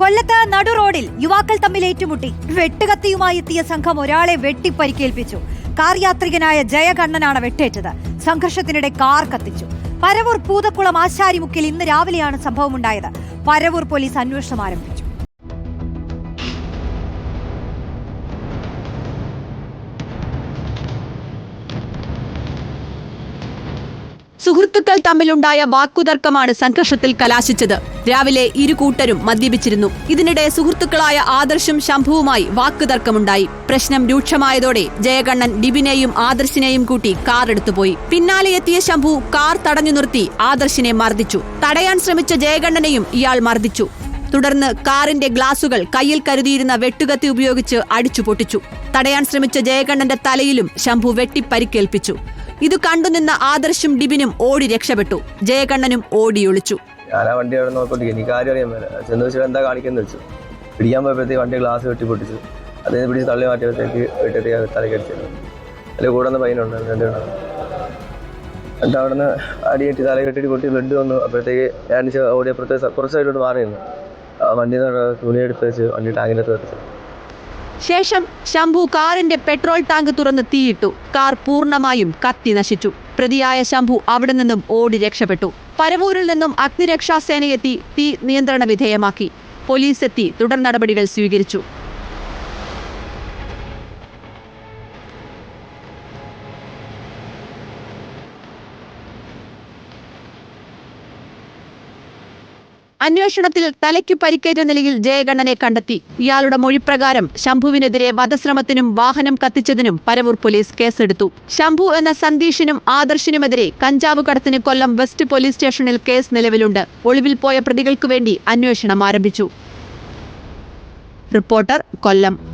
കൊല്ലത്ത് നടു റോഡിൽ യുവാക്കൾ തമ്മിൽ ഏറ്റുമുട്ടി. വെട്ടുകത്തിയുമായി എത്തിയ സംഘം ഒരാളെ വെട്ടിപ്പരിക്കേൽപ്പിച്ചു. കാർ യാത്രികനായ ജയകണ്ണനാണ് വെട്ടേറ്റത്. സംഘർഷത്തിനിടെ കാർ കത്തിച്ചു. പരവൂർ പൂതക്കുളം ആശാരിമുക്കിൽ ഇന്ന് രാവിലെയാണ് സംഭവമുണ്ടായത്. പരവൂർ പോലീസ് അന്വേഷണം ആരംഭിച്ചു. സുഹൃത്തുക്കൾ തമ്മിലുണ്ടായ വാക്കുതർക്കമാണ് സംഘർഷത്തിൽ കലാശിച്ചത്. രാവിലെ ഇരു കൂട്ടരും മദ്യപിച്ചിരുന്നു. ഇതിനിടെ സുഹൃത്തുക്കളായ ആദർശും ശംഭുവുമായി വാക്കുതർക്കമുണ്ടായി. പ്രശ്നം രൂക്ഷമായതോടെ ജയകണ്ണൻ ഡിബിനെയും ആദർശിനെയും കൂട്ടി കാർ എടുത്തുപോയി. പിന്നാലെ എത്തിയ ശംഭു കാർ തടഞ്ഞു നിർത്തി ആദർശിനെ മർദ്ദിച്ചു. തടയാൻ ശ്രമിച്ച ജയകണ്ണനെയും ഇയാൾ മർദ്ദിച്ചു. തുടർന്ന് കാറിന്റെ ഗ്ലാസുകൾ കയ്യിൽ കരുതിയിരുന്ന വെട്ടുകത്തി ഉപയോഗിച്ച് അടിച്ചു പൊട്ടിച്ചു തടയാൻ ശ്രമിച്ച ജയകണ്ണന്റെ തലയിലും ശംഭു വെട്ടിപ്പരിക്കേൽപ്പിച്ചു. ഇത് കണ്ടുനിന്ന ആദർശും ഡിബിനും ഓടി രക്ഷപ്പെട്ടു. ജയകണ്ണനും ഓടിയൊളിച്ചു ഞാൻ ആ വണ്ടി അവിടെ എനിക്ക് കാര്യം എന്താ കാണിക്കുന്നത് വെച്ചു. പിടിക്കാൻ പോയപ്പോഴത്തേക്ക് വണ്ടി ഗ്ലാസ് വെട്ടി പൊട്ടിച്ചു. അതിന് പിടിച്ച് തള്ളി മാറ്റിയപ്പോഴത്തേക്ക് അടിച്ചത് അതിൽ കൂടെ വന്ന പയ്യനുണ്ട് രണ്ടുപേരും എന്നിട്ട് അവിടെ നിന്ന് അടി കെട്ടി തല പൊട്ടി ബ്ലഡ് വന്നു. അപ്പോഴത്തേക്ക് ഞാൻ ചെ- ഓടിയപ്പോഴത്തെ കുറച്ച് സൈഡിലോട്ട് മാറിയിരുന്നു. നിന്നു ആ വണ്ടി തുണി എടുത്ത് വെച്ച് വണ്ടി ടാങ്കിനകത്ത് വെച്ചു ശേഷം ശംഭു കാറിന്റെ പെട്രോൾ ടാങ്ക് തുറന്ന് തീയിട്ടു. കാർ പൂർണമായും കത്തി നശിച്ചു. പ്രതിയായ ശംഭു അവിടെ നിന്നും ഓടി രക്ഷപ്പെട്ടു. പരവൂരിൽ നിന്നും അഗ്നിരക്ഷാസേനയെത്തി തീ നിയന്ത്രണ വിധേയമാക്കി. പോലീസ് എത്തി തുടർ നടപടികൾ സ്വീകരിച്ചു. അന്വേഷണത്തിൽ തലയ്ക്ക് പരിക്കേറ്റ നിലയിൽ ജയഗണ്ണനെ കണ്ടെത്തി. ഇയാളുടെ മൊഴിപ്രകാരം ശംഭുവിനെതിരെ വധശ്രമത്തിനും വാഹനം കത്തിച്ചതിനും പരവൂർ പോലീസ് കേസെടുത്തു. ശംഭു എന്ന സന്ദീഷിനും ആദർശിനുമെതിരെ കഞ്ചാവ് കടത്തിന് കൊല്ലം വെസ്റ്റ് പോലീസ് സ്റ്റേഷനിൽ കേസ് നിലവിലുണ്ട്. ഒളിവിൽ പോയ പ്രതികൾക്കു വേണ്ടി അന്വേഷണം ആരംഭിച്ചു. റിപ്പോർട്ടർ കൊല്ലം.